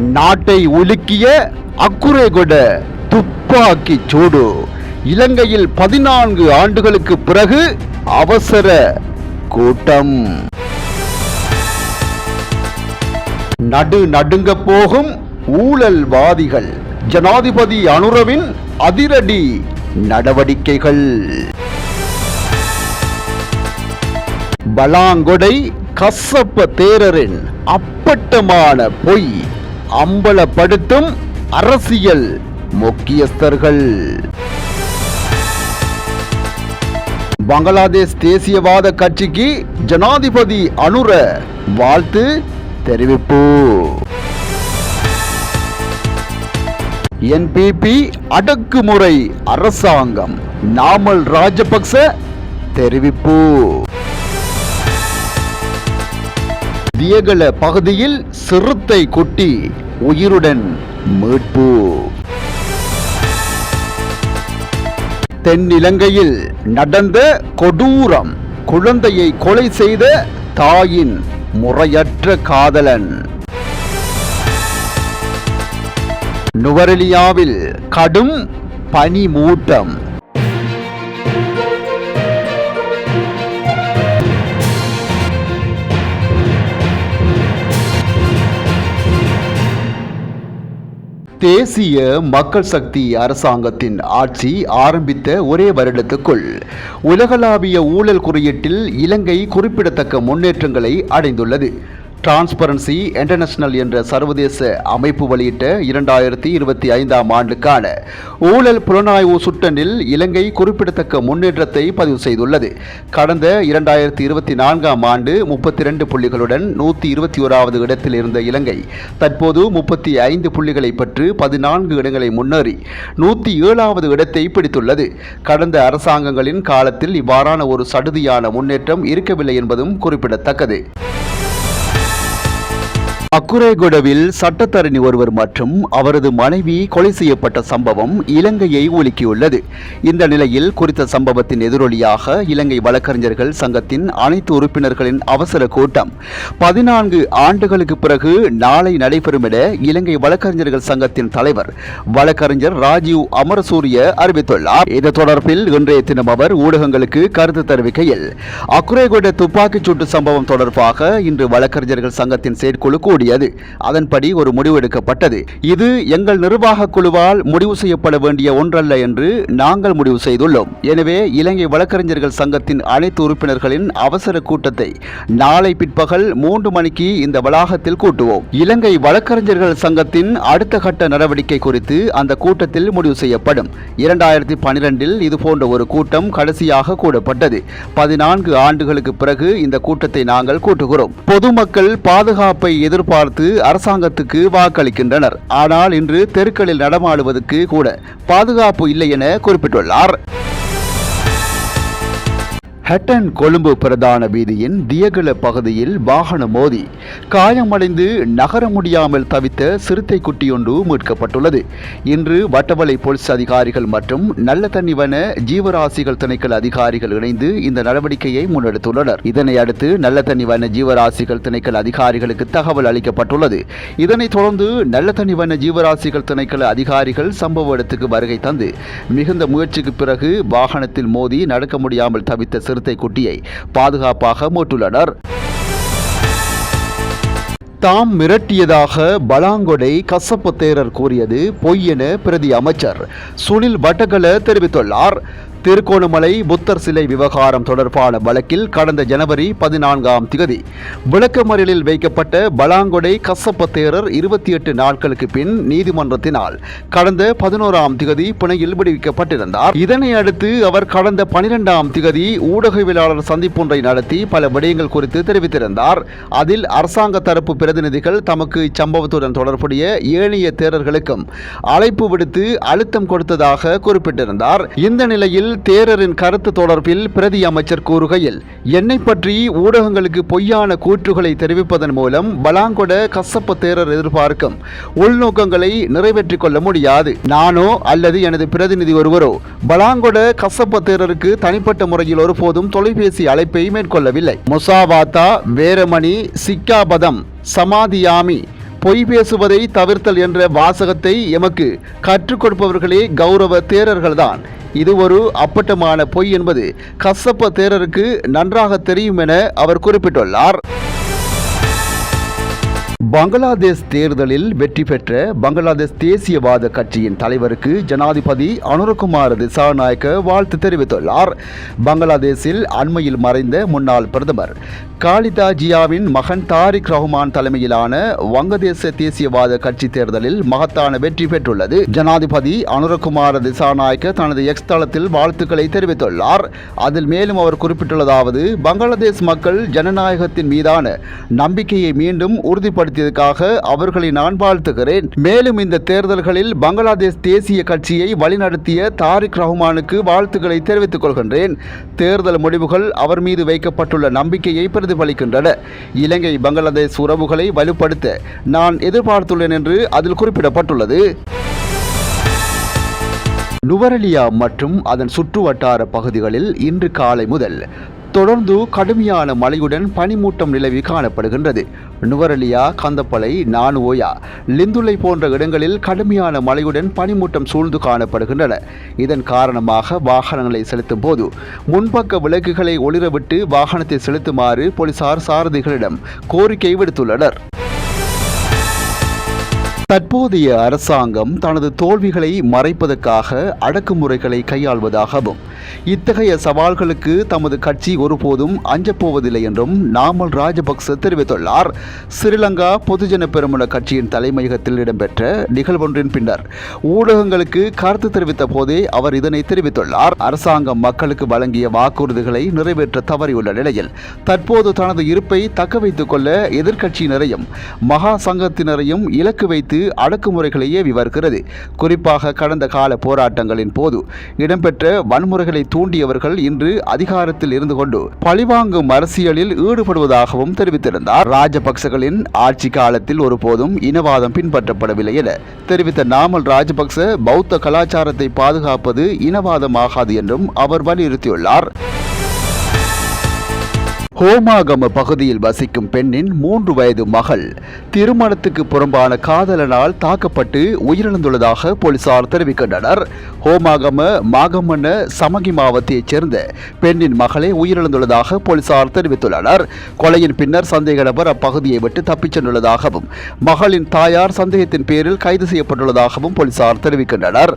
நாட்டை உலுக்கிய அக்குரேகொட துப்பாக்கி சூடு. இலங்கையில் பதினான்கு ஆண்டுகளுக்கு பிறகு அவசர கூட்டம். நடு நடுங்க போகும் ஊழல்வாதிகள் ஜனாதிபதி அனுரவின் அதிரடி நடவடிக்கைகள். பலாங்கொடை கசப்ப தேரரின் அப்பட்டமான பொய். அம்பலப்படுத்தும் அரசியல் முக்கியஸ்தர்கள். பங்களாதேஷ் தேசியவாத கட்சிக்கு ஜனாதிபதி அனுர வாழ்த்து தெரிவிப்பு. என்பிபி அடக்குமுறை அரசாங்கம். நாமல் ராஜபக்ச தெரிவிப்பு. வியகல பகுதியில் சிறுத்தை குட்டி உயிருடன் மீட்பு. தென்னிலங்கையில் நடந்த கொடூரம் குழந்தையை கொலை செய்த தாயின் முறையற்ற காதலன். நுவரெலியாவில் கடும் பனிமூட்டம். தேசிய மக்கள் சக்தி அரசாங்கத்தின் ஆட்சி ஆரம்பித்த ஒரே வருடத்துக்குள் உலகளாவிய ஊழல் குறியீட்டில் இலங்கை குறிப்பிடத்தக்க முன்னேற்றங்களை அடைந்துள்ளது. டிரான்ஸ்பரன்சி இன்டர்நேஷனல் என்ற சர்வதேச அமைப்பு வெளியிட்ட இரண்டாயிரத்தி இருபத்தி ஐந்தாம் ஆண்டுக்கான ஊழல் புலனாய்வு சுட்டனில் இலங்கை குறிப்பிடத்தக்க முன்னேற்றத்தை பதிவு செய்துள்ளது. கடந்த இரண்டாயிரத்தி இருபத்தி நான்காம் ஆண்டு முப்பத்தி ரெண்டு புள்ளிகளுடன் நூற்றி இருபத்தி ஓராவது இடத்தில் இருந்த இலங்கை தற்போது முப்பத்தி ஐந்து புள்ளிகளை பெற்று பதினான்கு இடங்களை முன்னேறி நூற்றி ஏழாவது இடத்தை பிடித்துள்ளது. கடந்த அரசாங்கங்களின் காலத்தில் இவ்வாறான ஒரு சடுதியான முன்னேற்றம் இருக்கவில்லை என்பதும் குறிப்பிடத்தக்கது. அக்குரேகுடவில் சட்டத்தரணி ஒருவர் மற்றும் அவரது மனைவி கொலை செய்யப்பட்ட சம்பவம் இலங்கையை உலுக்கியுள்ளது. இந்த நிலையில் குறித்த சம்பவத்தின் எதிரொலியாக இலங்கை வழக்கறிஞர்கள் சங்கத்தின் அனைத்து உறுப்பினர்களின் அவசர கூட்டம். பதினான்கு ஆண்டுகளுக்கு பிறகு நாளை நடைபெறும் என இலங்கை வழக்கறிஞர்கள் சங்கத்தின் தலைவர் வழக்கறிஞர் ராஜீவ் அமரசூரிய அறிவித்துள்ளார். இது தொடர்பில் இன்றைய தினம் அவர் ஊடகங்களுக்கு கருத்து தெரிவிக்கையில் அக்குரேகுட துப்பாக்கிச் சூட்டு சம்பவம் தொடர்பாக இன்று வழக்கறிஞர்கள் சங்கத்தின் செயற்குழு கூடியது அதன்படி ஒரு முடிவு எடுக்கப்பட்டது. இது எங்கள் நிர்வாக குழுவால் முடிவு செய்யப்பட வேண்டிய ஒன்றல்ல என்று நாங்கள் முடிவு செய்துள்ளோம். எனவே இலங்கை வழக்கறிஞர்கள் சங்கத்தின் அனைத்து உறுப்பினர்களின் அவசர கூட்டத்தை நாளை பிற்பகல் மூன்று மணிக்கு இந்த வளாகத்தில் கூட்டுவோம். இலங்கை வழக்கறிஞர்கள் சங்கத்தின் அடுத்த கட்ட நடவடிக்கை குறித்து அந்த கூட்டத்தில் முடிவு செய்யப்படும். இரண்டாயிரத்தி பனிரெண்டில் இது போன்ற ஒரு கூட்டம் கடைசியாக கூடப்பட்டது. பதினான்கு ஆண்டுகளுக்கு பிறகு இந்த கூட்டத்தை நாங்கள் கூட்டுகிறோம். பொதுமக்கள் பாதுகாப்பை எதிர்ப்பு எதிர்பார்த்து அரசாங்கத்துக்கு வாக்களிக்கின்றனர். ஆனால் இன்று தெருக்களில் நடமாடுவதற்கு கூட பாதுகாப்பு இல்லை என குறிப்பிட்டுள்ளார். ஹட்டன் கொழும்பு பிரதான வீதியின் தியகல பகுதியில் வாகனம் மோதி காயமடைந்து நகர முடியாமல் தவித்த சிறுத்தை குட்டியொன்று மீட்கப்பட்டுள்ளது. இன்று வட்டவளை போலீஸ் அதிகாரிகள் மற்றும் நல்ல தண்ணி வன ஜீவராசிகள் திணைக்கள அதிகாரிகள் இணைந்து இந்த நடவடிக்கையை முன்னெடுத்துள்ளனர். இதனை அடுத்து நல்ல தண்ணி வன ஜீவராசிகள் திணைக்கள அதிகாரிகளுக்கு தகவல் அளிக்கப்பட்டுள்ளது. இதனைத் தொடர்ந்து நல்ல தண்ணி வன ஜீவராசிகள் திணைக்கள அதிகாரிகள் சம்பவ இடத்துக்கு வருகை தந்து மிகுந்த முயற்சிக்கு பிறகு வாகனத்தில் மோதி நடக்க முடியாமல் தவித்த சிறு குட்டியை பாதுகாப்பாக மீட்டுள்ளனர். தாம் மிரட்டியதாக பலாங்கொடை கசப்பு தேரர் கூறியது பொய் என பிரதி அமைச்சர் சுனில் வட்டகல தெரிவித்துள்ளார். திருகோணமலை புத்தர் சிலை விவகாரம் தொடர்பான வழக்கில் கடந்த ஜனவரி பதினான்காம் திகதி. விளக்கமறியலில் வைக்கப்பட்ட பலாங்கொடை கசப்ப தேரர் இருபத்தி எட்டு நாட்களுக்கு பின் நீதிமன்றத்தினால் கடந்த பதினோராம் திகதி பிணையில் விடுவிக்கப்பட்டிருந்தார். இதனை அடுத்து அவர் கடந்த பனிரெண்டாம் திகதி ஊடகவியலாளர் சந்திப்பொன்றை நடத்தி பல விடயங்கள் குறித்து தெரிவித்திருந்தார். அதில் அரசாங்க தரப்பு பிரதிநிதிகள் தமக்கு இச்சம்பவத்துடன் தொடர்புடைய ஏனைய தேரர்களுக்கும் அழைப்பு விடுத்து அழுத்தம் கொடுத்ததாக குறிப்பிட்டிருந்தார். இந்த நிலையில் தேரரின் கருத்து தொடர்பில் பிரதி அமைச்சர் கூறுகையில் என்னை பற்றி ஊடகங்களுக்கு பொய்யான கூற்றுகளை தெரிவிப்பதன் மூலம் பலாங்கொட கசப்ப தேரர் எதிர்பார்க்கும் உள்நோக்கங்களை நிறைவேற்றிக் கொள்ள முடியாது. நானோ அல்லது எனது பிரதிநிதி ஒருவரோ பலாங்கொட கசப்ப தேரருக்கு தனிப்பட்ட முறையில் ஒருபோதும் தொலைபேசி அழைப்பை மேற்கொள்ளவில்லை. முசாவாத்தா வேரமணி சிக்காபதம் சமாதியாமி பொய் பேசுவதை தவிர்த்தல் என்ற வாசகத்தை எமக்கு கற்றுக் கொடுப்பவர்களே கௌரவ தேரர்கள்தான். இது ஒரு அப்பட்டமான பொய் என்பது கசப்ப தேரருக்கு நன்றாக தெரியும் என அவர் குறிப்பிட்டுள்ளார். பங்களாதேஷ் தேர்தலில் வெற்றி பெற்ற பங்களாதேஷ் தேசியவாத கட்சியின் தலைவருக்கு ஜனாதிபதி அனுரகுமார் திசாநாயக்க வாழ்த்து தெரிவித்துள்ளார். பங்களாதேஷில் அண்மையில் மறைந்த முன்னாள் பிரதமர் காலிதா ஜியாவின் மகன் தாரிக் ரஹ்மான் தலைமையிலான வங்கதேச தேசியவாத கட்சி தேர்தலில் மகத்தான வெற்றி பெற்றுள்ளது. ஜனாதிபதி அனுரகுமார திசாநாயக்க தனது எக்ஸ் தளத்தில் வாழ்த்துக்களை தெரிவித்துள்ளார். அதில் மேலும் அவர் குறிப்பிட்டுள்ளதாவது பங்களாதேஷ் மக்கள் ஜனநாயகத்தின் மீதான நம்பிக்கையை மீண்டும் உறுதிப்படுத்தியதற்காக அவர்களை நான் வாழ்த்துகிறேன். மேலும் இந்த தேர்தல்களில் பங்களாதேஷ் தேசிய கட்சியை வழிநடத்திய தாரிக் ரஹ்மானுக்கு வாழ்த்துக்களை தெரிவித்துக் கொள்கின்றேன். தேர்தல் முடிவுகள் அவர் மீது வைக்கப்பட்டுள்ள நம்பிக்கையை பிரதிபலிக்கின்றன. இலங்கை பங்களாதேஷ் உறவுகளை வலுப்படுத்த நான் எதிர்பார்த்துள்ளேன் என்று அதில் குறிப்பிடப்பட்டுள்ளது. நுவரலியா மற்றும் அதன் சுற்றுவட்டார பகுதிகளில் இன்று காலை முதல் தொடர்ந்து கடுமையான மழையுடன் பனிமூட்டம் நிலவி காணப்படுகின்றது. நுவரலியா கந்தப்பளை நானுவோயா லிந்துலை போன்ற இடங்களில் கடுமையான மழையுடன் பனிமூட்டம் சூழ்ந்து காணப்படுகின்றன. இதன் காரணமாக வாகனங்களை செலுத்தும் போது முன்பக்க விளக்குகளை ஒளிரவிட்டு வாகனத்தை செலுத்துமாறு போலீசார் சாரதிகளிடம் கோரிக்கை விடுத்துள்ளனர். தற்போதைய அரசாங்கம் தனது தோல்விகளை மறைப்பதற்காக அடக்குமுறைகளை கையாள்வதாகவும் இத்தகைய சவால்களுக்கு தமது கட்சி ஒருபோதும் அஞ்சப்போவதில்லை என்றும் நாமல் ராஜபக்ச தெரிவித்துள்ளார். ஸ்ரீலங்கா பொதுஜன பெருமள கட்சியின் தலைமையகத்தில் இடம்பெற்ற நிகழ்வொன்றின் பின்னர் ஊடகங்களுக்கு கருத்து தெரிவித்த போதே அவர் இதனை தெரிவித்துள்ளார். அரசாங்கம் மக்களுக்கு வழங்கிய வாக்குறுதிகளை நிறைவேற்ற தவறியுள்ள நிலையில் தற்போது தனது இருப்பை தக்க வைத்துக் கொள்ள எதிர்க்கட்சியினரையும் மகா சங்கத்தினரையும் இலக்கு வைத்து அடக்குமுறைகளை ஏவி வருகிறது. குறிப்பாக கடந்த கால போராட்டங்களின் போது இடம்பெற்ற வன்முறைகளை தூண்டியவர்கள் இன்று அதிகாரத்தில் இருந்து கொண்டு பழிவாங்கும் அரசியலில் ஈடுபடுவதாகவும் தெரிவித்திருந்தார். ராஜபக்சகளின் ஆட்சி காலத்தில் ஒருபோதும் இனவாதம் பின்பற்றப்படவில்லை என தெரிவித்த நாமல் ராஜபக்ச பௌத்த கலாச்சாரத்தை பாதுகாப்பது இனவாதமாகாது என்றும் அவர் வலியுறுத்தியுள்ளார். ஹோமாகம பகுதியில் வசிக்கும் பெண்ணின் மூன்று வயது மகள் திருமணத்துக்கு புறம்பான காதலனால் தாக்கப்பட்டு உயிரிழந்துள்ளதாக போலீசார் தெரிவிக்கின்றனர். ஹோமாகம மாகமன சமகி மாவத்தைச் சேர்ந்த பெண்ணின் மகளே உயிரிழந்துள்ளதாக போலீசார் தெரிவித்துள்ளனர். கொலையின் பின்னர் சந்தேக நபர் அப்பகுதியை விட்டு தப்பிச் சென்றுள்ளதாகவும் மகளின் தாயார் சந்தேகத்தின் பேரில் கைது செய்யப்பட்டுள்ளதாகவும் போலீசார் தெரிவிக்கின்றனர்.